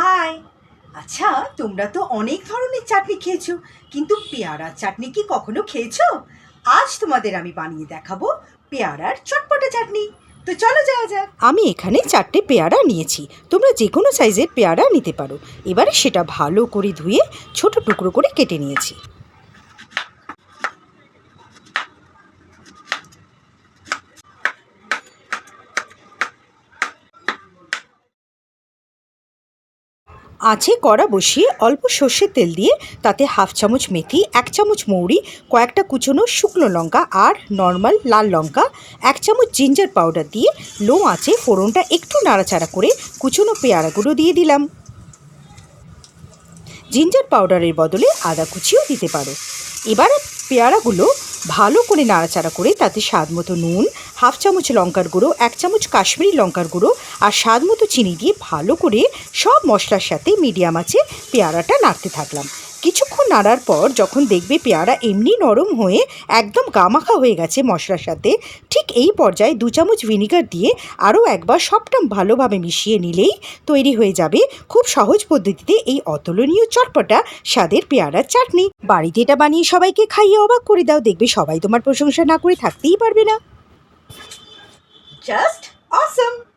High. আচ্ছা তোমরা তো অনেক ধরনের চাটনি খেয়েছো, কিন্তু পেয়ারার চাটনি কি কখনো খেয়েছো? আজ তোমাদের আমি বানিয়ে দেখাবো পেয়ারার চটপটা চাটনি। তো চলো যাওয়া যাক। আমি এখানে চারটে পেয়ারা নিয়েছি, তোমরা যে কোনো সাইজের পেয়ারা নিতে পারো। এবারে সেটা ভালো করে ধুয়ে ছোট টুকরো করে কেটে নিয়েছি। আছে কড়া বসিয়ে অল্প সর্ষের তেল দিয়ে তাতে হাফ চামচ মেথি, এক চামচ মৌরি, কয়েকটা কুচনো শুকনো লঙ্কা আর নর্মাল লাল লঙ্কা, এক চামচ জিঞ্জার পাউডার দিয়ে লো আঁচে ফোড়নটা একটু নাড়াচাড়া করে কুচনো পেয়ারাগুলো দিয়ে দিলাম। জিঞ্জার পাউডারের বদলে আদা কুচিও দিতে পারো। এবার পেয়ারাগুলো ভালো করে নাড়াচাড়া করে তাতে স্বাদ মতো নুন হাফ চামচ লঙ্কার গুঁড়ো, এক চামচ কাশ্মীরি লঙ্কার গুঁড়ো আর স্বাদ মতো চিনি দিয়ে ভালো করে সব মশলার সাথে মিডিয়াম আছে পেয়ারাটা নাড়তে থাকলাম। কিছুক্ষণ নাড়ার পর যখন দেখবে পেয়ারা এমনি নরম হয়ে একদম গামাখা হয়ে গেছে মশলার সাথে, ঠিক এই পর্যায়ে দু চামচ ভিনিগার দিয়ে আরও একবার সবটা ভালোভাবে মিশিয়ে নিলেই তৈরি হয়ে যাবে খুব সহজ পদ্ধতিতে এই অতুলনীয় চটপটা স্বাদের পেয়ারার চাটনি। বাড়িতে এটা বানিয়ে সবাইকে খাইয়ে অবাক করে দাও, দেখবে সবাই তোমার প্রশংসা না করে থাকতেই পারবে না। Just awesome!